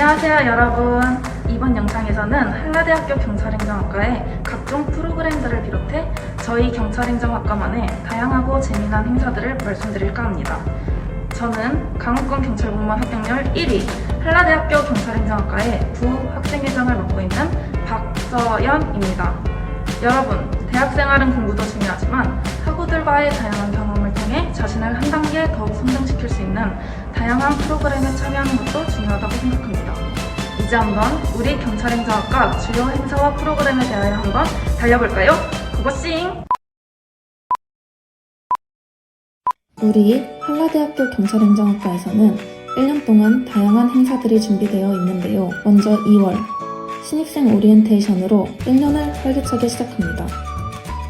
안녕하세요 여러분. 이번 영상에서는 한라대학교 경찰행정학과의 각종 프로그램들을 비롯해 저희 경찰행정학과만의 다양하고 재미난 행사들을 말씀드릴까 합니다. 저는 강원권 경찰공무원 합격률 1위 한라대학교 경찰행정학과의 부학생회장을 맡고 있는 박서연입니다. 여러분 대학생활은 공부도 중요하지만 학우들과의 다양한 경험을 통해 자신을 한 단계 더욱 성장시킬 수 있는 다양한 프로그램에 참여하는 것도 중요하다고 생각합니다. 이제 한번 우리 경찰행정학과 주요 행사와 프로그램에 대하여 한번 달려볼까요? 고고싱! 우리 한라대학교 경찰행정학과에서는 1년 동안 다양한 행사들이 준비되어 있는데요. 먼저 2월 신입생 오리엔테이션으로 1년을 활기차게 시작합니다.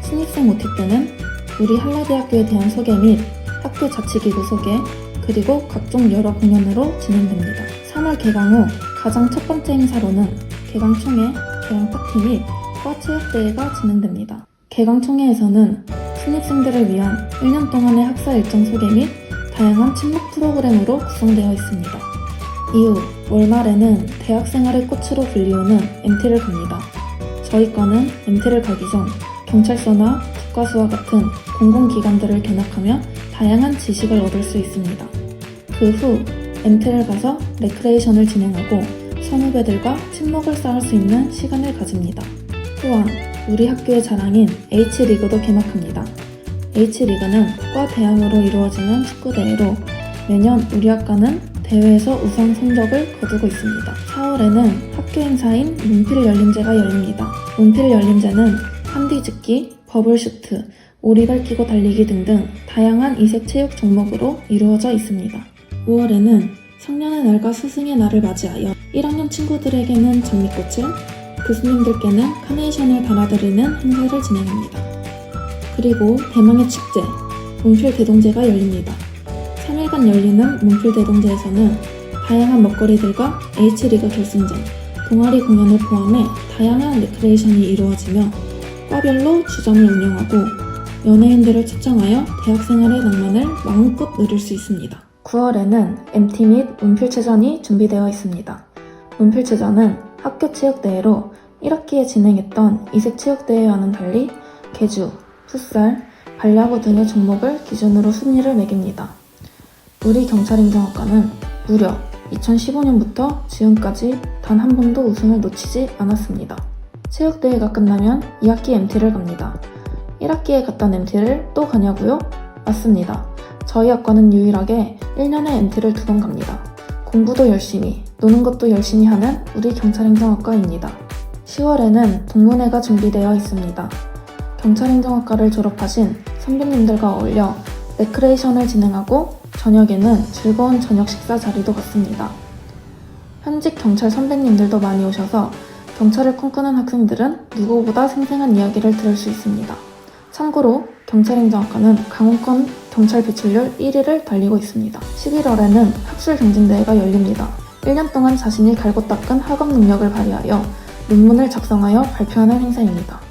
신입생 OT 때는 우리 한라대학교에 대한 소개 및 학교 자치기구 소개, 그리고 각종 여러 공연으로 진행됩니다. 3월 개강 후 가장 첫 번째 행사로는 개강총회, 개강 파티 및 과체육대회가 진행됩니다. 개강총회에서는 신입생들을 위한 1년 동안의 학사 일정 소개 및 다양한 친목 프로그램으로 구성되어 있습니다. 이후 월말에는 대학생활의 꽃으로 불리우는 MT를 갑니다. 저희 과는 MT를 가기 전 경찰서나 국가수와 같은 공공기관들을 견학하며 다양한 지식을 얻을 수 있습니다. 그후 MT를 가서 레크레이션을 진행하고 선후배들과 친목을 쌓을 수 있는 시간을 가집니다. 또한 우리 학교의 자랑인 H리그도 개막합니다. H리그는 과 대항으로 이루어지는 축구대회로 매년 우리 학과는 대회에서 우선 성적을 거두고 있습니다. 4월에는 학교 행사인 문필 열린제가 열립니다. 문필 열린제는 한뒤집기, 버블슈트, 오리발 끼고 달리기 등등 다양한 이색 체육 종목으로 이루어져 있습니다. 5월에는 성년의 날과 스승의 날을 맞이하여 1학년 친구들에게는 장미꽃을, 교수님들께는 카네이션을 달아드리는 행사를 진행합니다. 그리고 대망의 축제, 문필 대동제가 열립니다. 3일간 열리는 문필 대동제에서는 다양한 먹거리들과 H리그 결승전, 동아리 공연을 포함해 다양한 레크레이션이 이루어지며 과별로 주점을 운영하고 연예인들을 초청하여 대학생활의 낭만을 마음껏 누릴 수 있습니다. 9월에는 MT 및 문필체전이 준비되어 있습니다. 문필체전은 학교 체육대회로 1학기에 진행했던 이색 체육대회와는 달리 개주, 풋살, 발야구 등의 종목을 기준으로 순위를 매깁니다. 우리 경찰행정학과는 무려 2015년부터 지금까지 단 한 번도 우승을 놓치지 않았습니다. 체육대회가 끝나면 2학기 MT를 갑니다. 1학기에 갔던 MT를 또 가냐고요? 맞습니다. 저희 학과는 유일하게 1년에 MT를 두 번 갑니다. 공부도 열심히, 노는 것도 열심히 하는 우리 경찰행정학과입니다. 10월에는 동문회가 준비되어 있습니다. 경찰행정학과를 졸업하신 선배님들과 어울려 레크레이션을 진행하고 저녁에는 즐거운 저녁 식사 자리도 갖습니다. 현직 경찰 선배님들도 많이 오셔서 경찰을 꿈꾸는 학생들은 누구보다 생생한 이야기를 들을 수 있습니다. 참고로 경찰행정학과는 강원권 경찰 배출률 1위를 달리고 있습니다. 11월에는 학술 경진대회가 열립니다. 1년 동안 자신이 갈고 닦은 학업 능력을 발휘하여 논문을 작성하여 발표하는 행사입니다.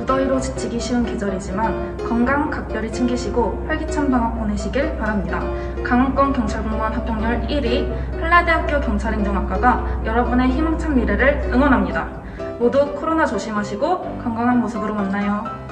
무더위로 지치기 쉬운 계절이지만 건강 각별히 챙기시고 활기찬 방학 보내시길 바랍니다. 강원권 경찰공무원 합격률 1위 한라대학교 경찰행정학과가 여러분의 희망찬 미래를 응원합니다. 모두 코로나 조심하시고 건강한 모습으로 만나요.